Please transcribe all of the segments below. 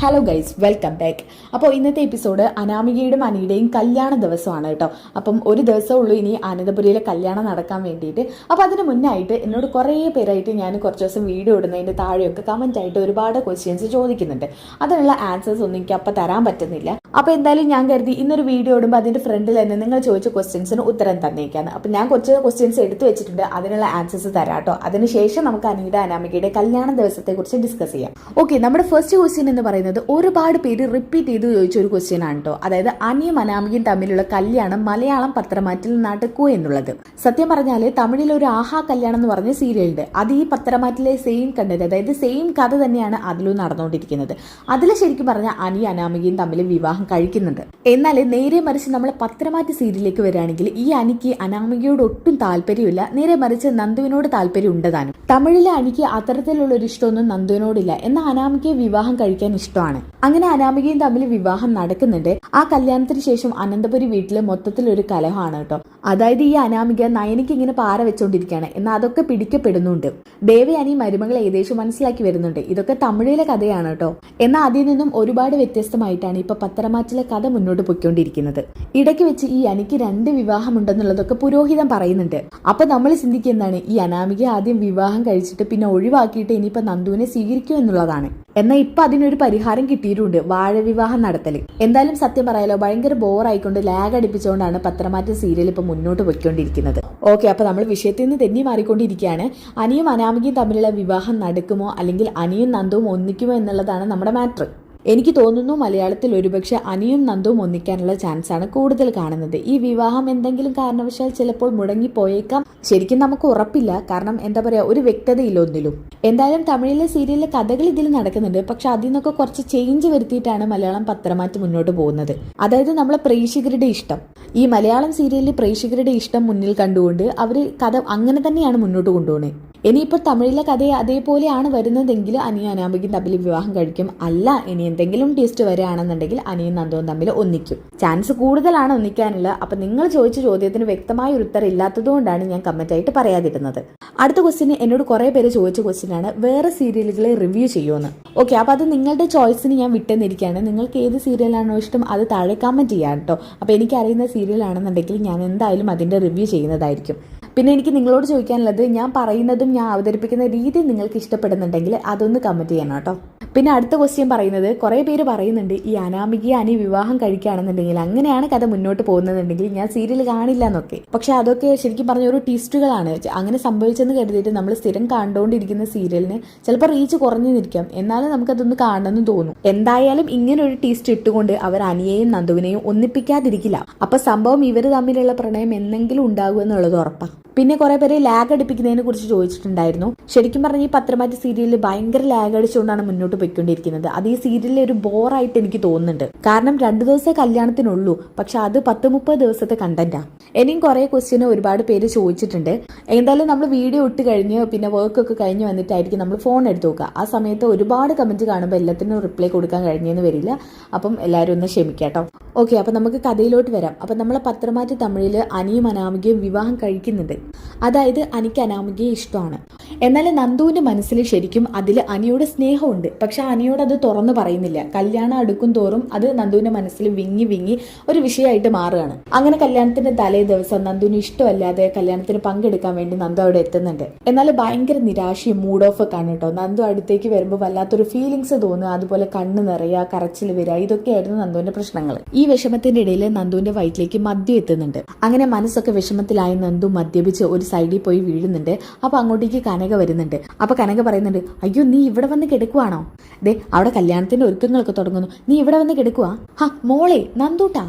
Hello guys welcome back അപ്പോൾ ഇന്നത്തെ episode അനാമികയുടെയും അനിയുടെയും കല്യാണ ദിവസമാണ് കേട്ടോ. അപ്പം ഒരു ദിവസമേ ഉള്ളൂ ഇനി അനന്തപുരിയിലെ കല്യാണം നടക്കാൻ വേണ്ടിയിട്ട്. അപ്പോൾ അതിന് മുന്നായിട്ട് എന്നോട് കുറേ പേരായിട്ട് ഞാൻ കുറച്ച് ദിവസം വീഡിയോ ഇടുന്നതിന്റെ താഴെയൊക്കെ കമന്റ് ആയിട്ട് ഒരുപാട് ക്വസ്റ്റ്യൻസ് ചോദിക്കുന്നുണ്ട്. അതിനുള്ള ആൻസേഴ്സ് ഒന്നും എനിക്ക് അപ്പം തരാൻ പറ്റുന്നില്ല. അപ്പോൾ എന്തായാലും ഞാൻ കരുതി ഇന്നൊരു വീഡിയോ ഇടുമ്പോൾ അതിന്റെ ഫ്രണ്ടിൽ തന്നെ നിങ്ങൾ ചോദിച്ച ക്വസ്റ്റ്യൻസിന് ഉത്തരം തന്നേക്കാണ് അപ്പോൾ ഞാൻ കുറച്ച് ക്വസ്റ്റ്യൻസ് എടുത്തു വെച്ചിട്ടുണ്ട്. അതിനുള്ള ആൻസേഴ്സ് തരാം കേട്ടോ അതിനുശേഷം നമുക്ക് അനിയുടെ അനാമികയുടെ കല്യാണ ദിവസത്തെക്കുറിച്ച് ഡിസ്കസ് ചെയ്യാം. ഓക്കെ നമ്മുടെ ഫസ്റ്റ് ക്വസ്റ്റ്യൻ എന്ന് പറയുന്നത് ഒരുപാട് പേര് റിപ്പീറ്റ് ചെയ്ത് ചോദിച്ച ഒരു ക്വസ്റ്റ്യൻ ആണ് കേട്ടോ അതായത് അനിയും അനാമികയും തമ്മിലുള്ള കല്യാണം മലയാളം പത്രമാറ്റിൽ നടക്കൂ എന്നുള്ളത്. സത്യം പറഞ്ഞാൽ തമിഴിൽ ഒരു ആഹാ കല്യാണം എന്ന് പറഞ്ഞ സീരിയലുണ്ട് അത് ഈ പത്രമാറ്റിലെ സെയിം കണ്ടത് അതായത് സെയിം കഥ തന്നെയാണ് അതിലും നടന്നുകൊണ്ടിരിക്കുന്നത്. അതിൽ ശരിക്കും പറഞ്ഞാൽ അനി അനാമികയും തമ്മിൽ വിവാഹം കഴിക്കുന്നുണ്ട്. എന്നാൽ നേരെ മറിച്ച് നമ്മൾ പത്രമാറ്റി സീരിയലിലേക്ക് വരികയാണെങ്കിൽ ഈ അനിക്ക് അനാമികയോട് ഒട്ടും താല്പര്യമില്ല. നേരെ മറിച്ച് നന്ദുവിനോട് താല്പര്യം ഉണ്ടതാനും തമിഴിലെ അനിക്ക് അത്തരത്തിലുള്ള ഒരു ഇഷ്ടമൊന്നും നന്ദുവിനോടില്ല. എന്നാൽ അനാമികയെ വിവാഹം കഴിക്കാൻ ഇഷ്ടമാണ്. അങ്ങനെ അനാമികയും തമ്മിൽ വിവാഹം നടക്കുന്നുണ്ട്. ആ കല്യാണത്തിന് ശേഷം അനന്തപുരി വീട്ടിൽ മൊത്തത്തിൽ ഒരു കലഹമാണ് കേട്ടോ. അതായത് ഈ അനാമിക നയനിക്ക് ഇങ്ങനെ പാറ വെച്ചോണ്ടിരിക്കുകയാണ്. എന്നാൽ അതൊക്കെ പിടിക്കപ്പെടുന്നുണ്ട്. ദേവയാനി മരുമകൾ ഏകദേശം മനസ്സിലാക്കി വരുന്നുണ്ട്. ഇതൊക്കെ തമിഴിലെ കഥയാണ് കേട്ടോ. എന്നാൽ അതിൽ നിന്നും ഒരുപാട് വ്യത്യസ്തമായിട്ടാണ് ഇപ്പൊ പത്രമാറ്റിലെ കഥ മുന്നോട്ട് പൊയ്ക്കൊണ്ടിരിക്കുന്നത്. ഇടയ്ക്ക് വെച്ച് ഈ അനിക്ക് രണ്ട് വിവാഹമുണ്ടെന്നുള്ളതൊക്കെ പുരോഹിതം പറയുന്നുണ്ട്. അപ്പൊ നമ്മൾ ചിന്തിക്കുന്നതാണ് ഈ അനാമിക ആദ്യം വിവാഹം കഴിച്ചിട്ട് പിന്നെ ഒഴിവാക്കിയിട്ട് ഇനിയിപ്പോ നന്ദുവിനെ സ്വീകരിക്കും എന്നുള്ളതാണ്. എന്നാൽ ഇപ്പൊ അതിനൊരു പരിഹാരം കിട്ടിയിട്ടുണ്ട് വാഴ വിവാഹം നടത്തൽ. എന്തായാലും സത്യം പറയാലോ ഭയങ്കര ബോറായിക്കൊണ്ട് ലാഗ് അടിപ്പിച്ചുകൊണ്ടാണ് പത്രമാറ്റ സീരിയൽ ഇപ്പൊ മുന്നോട്ട് പോയിക്കൊണ്ടിരിക്കുന്നത്. ഓക്കെ അപ്പൊ നമ്മൾ വിഷയത്തിൽ നിന്ന് തെന്നി മാറിക്കൊണ്ടിരിക്കുകയാണ്. അനിയും അനാമികയും തമ്മിലുള്ള വിവാഹം നടക്കുമോ? അല്ലെങ്കിൽ അനിയും നന്ദുവും ഒന്നിക്കുമോ എന്നുള്ളതാണ് നമ്മുടെ മാറ്റർ. എനിക്ക് തോന്നുന്നു മലയാളത്തിൽ ഒരുപക്ഷെ അനിയും നന്ദുവും ഒന്നിക്കാനുള്ള ചാൻസ് ആണ് കൂടുതൽ കാണുന്നത്. ഈ വിവാഹം എന്തെങ്കിലും കാരണവശാൽ ചിലപ്പോൾ മുടങ്ങിപ്പോയേക്കാം. ശരിക്കും നമുക്ക് ഉറപ്പില്ല. കാരണം എന്താ പറയാ ഒരു വ്യക്തതയില്ല ഒന്നിലും. എന്തായാലും തമിഴിലെ സീരിയലിലെ കഥകൾ ഇതിൽ നടക്കുന്നുണ്ട്. പക്ഷെ അതിൽ നിന്നൊക്കെ കുറച്ച് ചേഞ്ച് വരുത്തിയിട്ടാണ് മലയാളം പത്രമാറ്റ് മുന്നോട്ട് പോകുന്നത്. അതായത് നമ്മളെ പ്രേക്ഷകരുടെ ഇഷ്ടം. ഈ മലയാളം സീരിയലിൽ പ്രേക്ഷകരുടെ ഇഷ്ടം മുന്നിൽ കണ്ടുകൊണ്ട് അവർ കഥ അങ്ങനെ തന്നെയാണ് മുന്നോട്ട് കൊണ്ടുപോകുന്നത്. ഇനിയിപ്പോൾ തമിഴിലെ കഥ അതേപോലെയാണ് വരുന്നതെങ്കിൽ അനിയും അനാമികയും തമ്മിൽ വിവാഹം കഴിക്കും. അല്ല ഇനി എന്തെങ്കിലും ടേസ്റ്റ് വരികയാണെന്നുണ്ടെങ്കിൽ അനിയും നന്ദവും തമ്മിൽ ഒന്നിക്കും. ചാൻസ് കൂടുതലാണ് ഒന്നിക്കാനുള്ളത്. അപ്പം നിങ്ങൾ ചോദിച്ച ചോദ്യത്തിന് വ്യക്തമായ ഒരു ഉത്തരം ഇല്ലാത്തതുകൊണ്ടാണ് ഞാൻ കമന്റ് ആയിട്ട് പറയാതിരുന്നത്. അടുത്ത ക്വസ്റ്റിന് എന്നോട് കുറേ പേര് ചോദിച്ച ക്വസ്റ്റിനാണ് വേറെ സീരിയലുകളെ റിവ്യൂ ചെയ്യുമെന്ന് ഓക്കെ അപ്പോൾ അത് നിങ്ങളുടെ ചോയ്സിന് ഞാൻ വിട്ടെന്നിരിക്കുകയാണ്. നിങ്ങൾക്ക് ഏത് സീരിയലാണോ ഇഷ്ടം അത് താഴെ കമന്റ് ചെയ്യാം കേട്ടോ. അപ്പോൾ എനിക്കറിയുന്ന സീരിയലാണെന്നുണ്ടെങ്കിൽ ഞാൻ എന്തായാലും അതിന്റെ റിവ്യൂ ചെയ്യുന്നതായിരിക്കും. പിന്നെ എനിക്ക് നിങ്ങളോട് ചോദിക്കാനുള്ളത് ഞാൻ പറയുന്നതും ഞാൻ അവതരിപ്പിക്കുന്ന രീതി നിങ്ങൾക്ക് ഇഷ്ടപ്പെടുന്നുണ്ടെങ്കിൽ അതൊന്ന് കമന്റ് ചെയ്യണം കേട്ടോ. പിന്നെ അടുത്ത ക്വസ്റ്റ്യൻ പറയുന്നത് കുറേ പേര് പറയുന്നുണ്ട് ഈ അനാമികയെ അനി വിവാഹം കഴിക്കുകയാണെന്നുണ്ടെങ്കിൽ അങ്ങനെയാണ് കഥ മുന്നോട്ട് പോകുന്നതെന്നുണ്ടെങ്കിൽ ഞാൻ സീരിയൽ കാണില്ല എന്നൊക്കെ. പക്ഷെ അതൊക്കെ ശരിക്കും പറഞ്ഞ ഒരു ട്വിസ്റ്റുകളാണ് അങ്ങനെ സംഭവിച്ചെന്ന് കരുതിയിട്ട് നമ്മൾ സ്ഥിരം കണ്ടുകൊണ്ടിരിക്കുന്ന സീരിയലിന് ചിലപ്പോൾ റീച്ച് കുറഞ്ഞു നിൽക്കാം. എന്നാലും നമുക്കതൊന്ന് കാണണമെന്ന് തോന്നും. എന്തായാലും ഇങ്ങനെ ഒരു ടീസ്റ്റ് ഇട്ടുകൊണ്ട് അവർ അനിയെയും നന്ദുവിനെയും ഒന്നിപ്പിക്കാതിരിക്കില്ല. അപ്പൊ സംഭവം ഇവർ തമ്മിലുള്ള പ്രണയം എന്തെങ്കിലും ഉണ്ടാകും എന്നുള്ളത് ഉറപ്പാണ് പിന്നെ കുറെ പേര് ലാഗ് അടിപ്പിക്കുന്നതിനെ കുറിച്ച് ചോദിച്ചിട്ടുണ്ടായിരുന്നു. ശരിക്കും പറഞ്ഞ ഈ പത്രമാറ്റ സീരിയലിൽ ഭയങ്കര ലാഗ് അടിച്ചുകൊണ്ടാണ് മുന്നോട്ട് പോയിക്കൊണ്ടിരിക്കുന്നത്. അത് ഈ സീരിയലിൽ ഒരു ബോറായിട്ട് എനിക്ക് തോന്നുന്നുണ്ട്. കാരണം രണ്ടു ദിവസത്തെ കല്യാണത്തിനുള്ളൂ. പക്ഷെ അത് പത്ത് മുപ്പത് ദിവസത്തെ കണ്ടന്റാ. ഇനിയും കുറേ ക്വസ്റ്റ്യന് ഒരുപാട് പേര് ചോദിച്ചിട്ടുണ്ട്. എന്തായാലും നമ്മൾ വീഡിയോ ഇട്ട് കഴിഞ്ഞ് പിന്നെ വർക്ക് ഒക്കെ കഴിഞ്ഞ് വന്നിട്ടായിരിക്കും നമ്മൾ ഫോൺ എടുത്ത് നോക്കുക. ആ സമയത്ത് ഒരുപാട് കമന്റ് കാണുമ്പോൾ എല്ലാത്തിനും റിപ്ലൈ കൊടുക്കാൻ കഴിഞ്ഞെന്ന് വരില്ല. അപ്പം എല്ലാവരും ഒന്ന് ക്ഷമിക്കാട്ടോ. ഓക്കെ അപ്പം നമുക്ക് കഥയിലോട്ട് വരാം. അപ്പം നമ്മളെ പത്രമാറ്റി തമിഴിൽ അനിയും അനാമികയും വിവാഹം കഴിക്കുന്നുണ്ട്. അതായത് അനിക്ക് അനാമികയെ ഇഷ്ടമാണ്. എന്നാൽ നന്ദുവിന്റെ മനസ്സിൽ ശരിക്കും അതിൽ അനിയുടെ സ്നേഹമുണ്ട്. പക്ഷെ അനിയോട് അത് തുറന്നു പറയുന്നില്ല. കല്യാണം അടുക്കും തോറും അത് നന്ദുവിന്റെ മനസ്സിൽ വിങ്ങി വിങ്ങി ഒരു വിഷയമായിട്ട് മാറുകയാണ്. അങ്ങനെ കല്യാണത്തിന്റെ തലേ ദിവസം നന്ദുവിന് ഇഷ്ടമല്ലാതെ കല്യാണത്തിന് പങ്കെടുക്കാൻ വേണ്ടി നന്ദു അവിടെ എത്തുന്നുണ്ട്. എന്നാൽ ഭയങ്കര നിരാശയും മൂഡ് ഓഫ് ഒക്കെ ആണ് കേട്ടോ. നന്ദു അടുത്തേക്ക് വരുമ്പോൾ വല്ലാത്തൊരു ഫീലിങ്സ് തോന്നുക അതുപോലെ കണ്ണ് നിറയുക കരച്ചിൽ വരിക ഇതൊക്കെയായിരുന്നു നന്ദുവിന്റെ പ്രശ്നങ്ങൾ. ഈ വിഷമത്തിന്റെ ഇടയിൽ നന്ദുവിന്റെ വയറ്റിലേക്ക് മദ്യം എത്തുന്നുണ്ട്. അങ്ങനെ മനസ്സൊക്കെ വിഷമത്തിലായി നന്ദു മദ്യപിച്ച് ഒരു സൈഡിൽ പോയി വീഴുന്നുണ്ട്. അപ്പൊ അങ്ങോട്ടേക്ക് കനക വരുന്നുണ്ട്. അപ്പൊ കനക പറയുന്നുണ്ട് അയ്യോ നീ ഇവിടെ വന്ന് കിടക്കുവാണോ? ദേ അവിടെ കല്യാണത്തിന്റെ ഒരുക്കങ്ങളൊക്കെ തുടങ്ങുന്നു. നീ ഇവിടെ വന്ന് കിടക്കുവാ? ഹാ മോളെ നന്ദൂട്ടാ.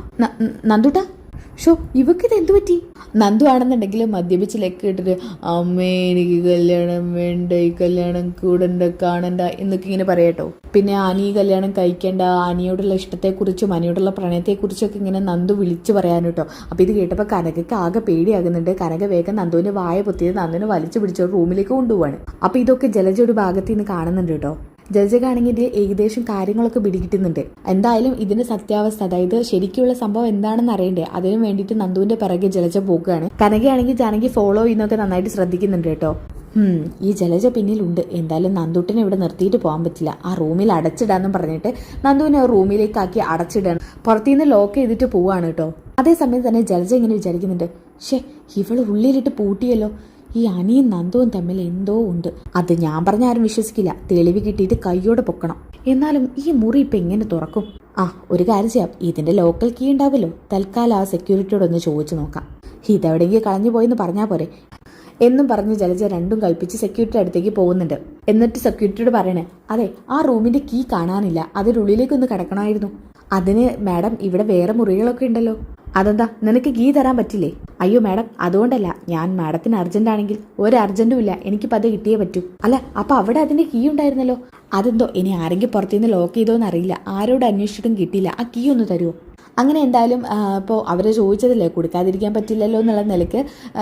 നന്ദൂട്ടാ? ഷോ ഇവക്കിത് എന്തു പറ്റി? നന്ദു ആണെന്നുണ്ടെങ്കിൽ മദ്യപിച്ച് ലെക്ക് ഇട്ടിട്ട് അമ്മേ എനിക്ക് കല്യാണം വേണ്ട ഈ കല്യാണം കൂടണ്ട കാണണ്ട എന്നൊക്കെ ഇങ്ങനെ പറയട്ടോ പിന്നെ ആനി കല്യാണം കഴിക്കേണ്ട ആനിയോടുള്ള ഇഷ്ടത്തെക്കുറിച്ചും അനിയോടുള്ള പ്രണയത്തെക്കുറിച്ചൊക്കെ ഇങ്ങനെ നന്ദു വിളിച്ചു പറയാൻ കേട്ടോ അപ്പോൾ ഇത് കേട്ടപ്പോൾ കനകയ്ക്ക് ആകെ പേടിയാകുന്നുണ്ട്. കനക വേഗം നന്ദുവിന്റെ വായ പൊത്തിയത് നന്ദുവിനെ വലിച്ചു പിടിച്ച് റൂമിലേക്ക് കൊണ്ടുപോവാണ്. അപ്പോൾ ഇതൊക്കെ ജലജ ഭാഗത്ത് നിന്ന് കാണുന്നുണ്ട് കേട്ടോ ജലജകാണെങ്കിൽ ഇതിൽ ഏകദേശം കാര്യങ്ങളൊക്കെ പിടികിട്ടുന്നുണ്ട്. എന്തായാലും ഇതിന്റെ സത്യാവസ്ഥ അതായത് ശരിക്കുള്ള സംഭവം എന്താണെന്ന് അറിയണ്ടേ? അതിനു വേണ്ടിയിട്ട് നന്ദുവിന്റെ പിറകെ ജലജ പോകുകയാണ് കനകയാണെങ്കിൽ ജാനകി ഫോളോ ചെയ്യുന്നൊക്കെ നന്നായിട്ട് ശ്രദ്ധിക്കുന്നുണ്ട് കേട്ടോ. ഈ ജലജ പിന്നിലുണ്ട്. എന്തായാലും നന്ദുട്ടിനെ ഇവിടെ നിർത്തിയിട്ട് പോകാൻ പറ്റില്ല. ആ റൂമിൽ അടച്ചിടാന്നും പറഞ്ഞിട്ട് നന്ദുവിനെ റൂമിലേക്കാക്കി അടച്ചിടാണ്. പുറത്തുനിന്ന് ലോക്ക് ചെയ്തിട്ട് പോവാണ് കേട്ടോ. അതേസമയം തന്നെ ജലജ ഇങ്ങനെ വിചാരിക്കുന്നുണ്ട്. ഷേ ഇവൾ ഉള്ളിലിട്ട് പൂട്ടിയല്ലോ. ഈ അനിയും നന്ദുവും തമ്മിൽ എന്തോ ഉണ്ട്. അത് ഞാൻ പറഞ്ഞ ആരും വിശ്വസിക്കില്ല. തെളിവ് കിട്ടിയിട്ട് കയ്യോടെ പൊക്കണം. എന്നാലും ഈ മുറി ഇപ്പൊ എങ്ങനെ തുറക്കും? ആ ഒരു കാര്യം ചെയ്യാം. ഇതിന്റെ ലോക്കൽ കീ ഉണ്ടാവുമല്ലോ തൽക്കാലം ആ സെക്യൂരിറ്റിയോട് ഒന്ന് ചോദിച്ചു നോക്കാം. ഇതെവിടെങ്കിൽ കളഞ്ഞു പോയെന്ന് പറഞ്ഞാൽ പോരെ. എന്നും പറഞ്ഞ് ജലജ രണ്ടും കൽപ്പിച്ച് സെക്യൂരിറ്റി അടുത്തേക്ക് പോകുന്നുണ്ട്. എന്നിട്ട് സെക്യൂരിറ്റിയോട് പറയണേ അതെ ആ റൂമിന്റെ കീ കാണാനില്ല. അതിനുള്ളിലേക്ക് ഒന്ന് കിടക്കണമായിരുന്നു. അതിന് മാഡം ഇവിടെ വേറെ മുറികളൊക്കെ ഉണ്ടല്ലോ. അതെന്താ? നിനക്ക് ഗീ തരാൻ പറ്റില്ലേ? അയ്യോ മാഡം അതുകൊണ്ടല്ല. ഞാൻ മാഡത്തിന് അർജന്റ് ആണെങ്കിൽ ഒരു അർജന്റും ഇല്ല. എനിക്കിപ്പോൾ അത് കിട്ടിയേ പറ്റൂ. അല്ല അപ്പൊ അവിടെ അതിന്റെ കീ ഉണ്ടായിരുന്നല്ലോ? അതെന്തോ? ഇനി ആരെങ്കിലും പുറത്തുനിന്ന് ലോക്ക് ചെയ്തോന്നറിയില്ല ആരോട് അന്വേഷിച്ചിട്ടും കിട്ടിയില്ല. ആ കീ ഒന്ന് തരുമോ അങ്ങനെ എന്തായാലും ഇപ്പോൾ അവർ ചോദിച്ചതല്ലേ കൊടുക്കാതിരിക്കാൻ പറ്റില്ലല്ലോ എന്നുള്ള നിലയ്ക്ക്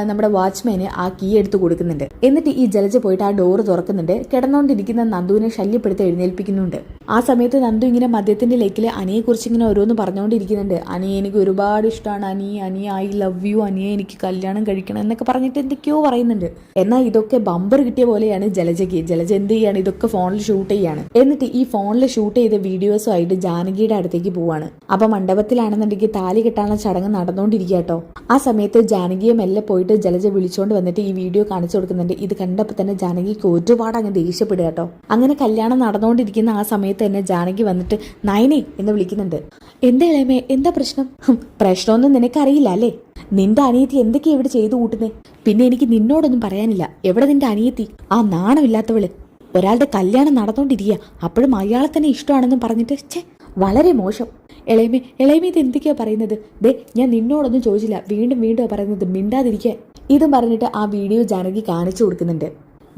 നമ്മുടെ വാച്ച്മാന് ആ കീ എടുത്ത് കൊടുക്കുന്നുണ്ട്. എന്നിട്ട് ഈ ജലജ പോയിട്ട് ആ ഡോറ് തുറക്കുന്നുണ്ട്. കിടന്നുകൊണ്ടിരിക്കുന്ന നന്ദുവിനെ ശല്യപ്പെടുത്തി എഴുന്നേൽപ്പിക്കുന്നുണ്ട്. ആ സമയത്ത് നന്ദു ഇങ്ങനെ മദ്യത്തിന്റെ ലേക്കിൽ അനിയെക്കുറിച്ച് ഇങ്ങനെ ഓരോന്ന് പറഞ്ഞുകൊണ്ടിരിക്കുന്നുണ്ട് അനിയെ എനിക്ക് ഒരുപാട് ഇഷ്ടമാണ് Ani Ani I love you അനിയെ എനിക്ക് കല്യാണം കഴിക്കണം എന്നൊക്കെ പറഞ്ഞിട്ട് എന്തൊക്കെയോ പറയുന്നുണ്ട്. എന്നാൽ ഇതൊക്കെ ബമ്പർ കിട്ടിയ പോലെയാണ് ജലജയ്ക്ക്. ജലജ എന്ത് ചെയ്യാണ്? ഇതൊക്കെ ഫോണിൽ ഷൂട്ട് ചെയ്യാണ്. എന്നിട്ട് ഈ ഫോണിൽ ഷൂട്ട് ചെയ്ത വീഡിയോസുമായിട്ട് ജാനകിയുടെ അടുത്തേക്ക് പോവാണ്. അപ്പൊ മണ്ഡപത്തിലാണെന്നുണ്ടെങ്കിൽ താലി കെട്ടാനുള്ള ചടങ്ങ് നടന്നുകൊണ്ടിരിക്കുക കേട്ടോ. ആ സമയത്ത് ജാനകിയെ മെല്ലെ പോയിട്ട് ജലജ വിളിച്ചുകൊണ്ട് വന്നിട്ട് ഈ വീഡിയോ കാണിച്ചു കൊടുക്കുന്നുണ്ട്. ഇത് കണ്ടപ്പോൾ തന്നെ ജാനകിക്ക് ഒരുപാട് അങ്ങ് ദേഷ്യപ്പെടുക കേട്ടോ. അങ്ങനെ കല്യാണം നടന്നുകൊണ്ടിരിക്കുന്ന ആ സമയത്ത് തന്നെ ജാനകി വന്നിട്ട് നയനെ എന്ന് വിളിക്കുന്നുണ്ട്. എന്താ ഇളയമേ എന്താ പ്രശ്നം? പ്രശ്നമൊന്നും നിനക്കറിയില്ല അല്ലേ? നിന്റെ അനിയത്തി എന്തൊക്കെയാ ഇവിടെ ചെയ്തു കൂട്ടുന്നേ? പിന്നെ എനിക്ക് നിന്നോടൊന്നും പറയാനില്ല. എവിടെ നിന്റെ അനിയത്തി? ആ നാണമില്ലാത്തവൾ. ഒരാളുടെ കല്യാണം നടന്നുകൊണ്ടിരിക്കുക. അപ്പോഴും അയാളെ തന്നെ ഇഷ്ടമാണെന്നും പറഞ്ഞിട്ട് ഛേ വളരെ മോശം. ഇളയമേ ഇളയമേ ഇത് എന്തൊക്കെയാ പറയുന്നത്? ദേ ഞാൻ നിന്നോടൊന്നും ചോദിച്ചില്ല. വീണ്ടും വീണ്ടും പറയുന്നത് മിണ്ടാതിരിക്കാൻ. ഇതും പറഞ്ഞിട്ട് ആ വീഡിയോ ജാനകി കാണിച്ചു കൊടുക്കുന്നുണ്ട്.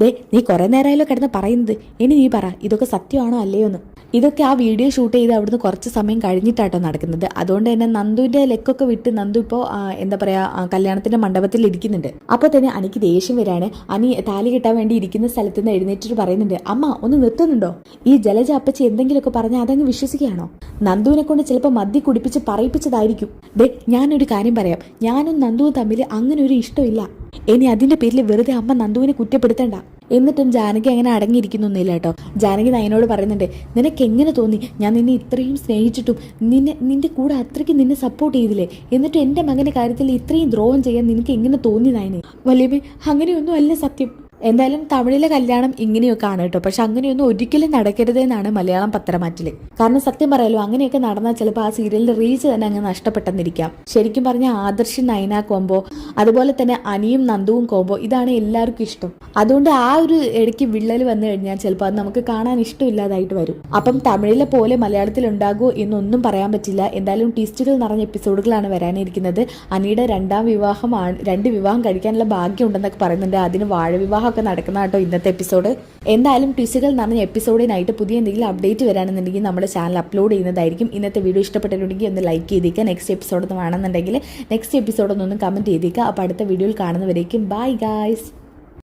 ദേ നീ കുറെ നേരമായാലോ കിടന്ന് പറയുന്നത്. ഇനി നീ പറ ഇതൊക്കെ സത്യമാണോ അല്ലയോ എന്ന് ഇതൊക്കെ ആ വീഡിയോ ഷൂട്ട് ചെയ്ത് അവിടുന്ന് കുറച്ച് സമയം കഴിഞ്ഞിട്ടാട്ടോ നടക്കുന്നത്. അതുകൊണ്ട് തന്നെ നന്ദുവിന്റെ ലെക്കൊക്കെ വിട്ട് നന്ദു ഇപ്പോൾ എന്താ പറയാ കല്യാണത്തിന്റെ മണ്ഡപത്തിൽ ഇരിക്കുന്നുണ്ട്. അപ്പോൾ തന്നെ അനിക്ക് ദേഷ്യം വരാണ്. അനി താലി കിട്ടാൻ വേണ്ടി ഇരിക്കുന്ന സ്ഥലത്ത് നിന്ന് എഴുന്നേറ്റിട്ട് പറയുന്നുണ്ട് അമ്മ ഒന്ന് നിർത്തുന്നുണ്ടോ? ഈ ജലജ അപ്പച്ചി എന്തെങ്കിലുമൊക്കെ പറഞ്ഞാൽ അതങ്ങ് വിശ്വസിക്കുകയാണോ? നന്ദുവിനെ കൊണ്ട് ചിലപ്പോൾ മദ്യ കുടിപ്പിച്ച് പറയിപ്പിച്ചതായിരിക്കും. ഡേ ഞാനൊരു കാര്യം പറയാം. ഞാനും നന്ദുവും തമ്മിൽ അങ്ങനെ ഒരു ഇഷ്ടമില്ല. ഇനി അതിന്റെ പേരിൽ വെറുതെ അമ്മ നന്ദുവിനെ കുറ്റപ്പെടുത്തണ്ട. എന്നിട്ടും ജാനകി അങ്ങനെ അടങ്ങിയിരിക്കുന്നൊന്നുമില്ല കേട്ടോ. ജാനകി നയനോട് പറയുന്നുണ്ട് നിനക്ക് എങ്ങനെ തോന്നി? ഞാൻ നിന്നെ ഇത്രയും സ്നേഹിച്ചിട്ടും നിന്നെ നിന്റെ കൂടെ അത്രയ്ക്ക് നിന്നെ സപ്പോർട്ട് ചെയ്തില്ലേ? എന്നിട്ട് എന്റെ മകന്റെ കാര്യത്തിൽ ഇത്രയും ദ്രോഹം ചെയ്യാൻ നിനക്ക് എങ്ങനെ തോന്നി നയനെ? വലിയ അങ്ങനെയൊന്നും അല്ല സത്യം. എന്തായാലും തമിഴിലെ കല്യാണം ഇങ്ങനെയൊക്കെ ആണ് കേട്ടോ. പക്ഷെ അങ്ങനെയൊന്നും ഒരിക്കലും നടക്കരുത് എന്നാണ് മലയാളം പത്രമാറ്റിൽ. കാരണം സത്യം പറയാലോ അങ്ങനെയൊക്കെ നടന്നാൽ ചിലപ്പോൾ ആ സീരിയലിന്റെ റീച്ച് തന്നെ അങ്ങ് നഷ്ടപ്പെട്ടെന്നിരിക്കാം. ശരിക്കും പറഞ്ഞാൽ ആദർശ് നയന കോംബോ അതുപോലെ തന്നെ അനിയും നന്ദുവും കോംബോ ഇതാണ് എല്ലാവർക്കും ഇഷ്ടം. അതുകൊണ്ട് ആ ഒരു ഇടയ്ക്ക് വിള്ളൽ വന്നു കഴിഞ്ഞാൽ ചിലപ്പോൾ അത് നമുക്ക് കാണാൻ ഇഷ്ടമില്ലാതായിട്ട് വരും. അപ്പം തമിഴിലെ പോലെ മലയാളത്തിൽ ഉണ്ടാകുമോ എന്നൊന്നും പറയാൻ പറ്റില്ല. എന്തായാലും ട്വിസ്റ്റുകൾ നിറഞ്ഞ എപ്പിസോഡുകളാണ് വരാനിരിക്കുന്നത്. അനിയുടെ രണ്ടാം വിവാഹമാണ് രണ്ട് വിവാഹം കഴിക്കാനുള്ള ഭാഗ്യം ഉണ്ടെന്നൊക്കെ പറയുന്നുണ്ട്. അതിന് വാഴ വിവാഹമൊക്കെ നടക്കുന്ന കേട്ടോ ഇന്നത്തെ എപ്പിസോഡ്. എന്തായാലും ട്വിസ്റ്റുകൾ നിറഞ്ഞ എപ്പിസോഡിനായിട്ട് പുതിയ എന്തെങ്കിലും അപ്ഡേറ്റ് വരാണെന്നുണ്ടെങ്കിൽ നമ്മുടെ ചാനൽ അപ്ലോഡ് ചെയ്യുന്നതായിരിക്കും. ഇന്നത്തെ വീഡിയോ ഇഷ്ടപ്പെട്ടിട്ടുണ്ടെങ്കിൽ ഒന്ന് ലൈക്ക് ചെയ്തേക്കുക നെക്സ്റ്റ് എപ്പിസോഡ് വേണമെന്നുണ്ടെങ്കിൽ നെക്സ്റ്റ് എപ്പിസോഡ് ഒന്ന് കമന്റ് ചെയ്തേക്കുക അപ്പോൾ അടുത്ത വീഡിയോയിൽ കാണുന്നവരേക്കും. Bye guys.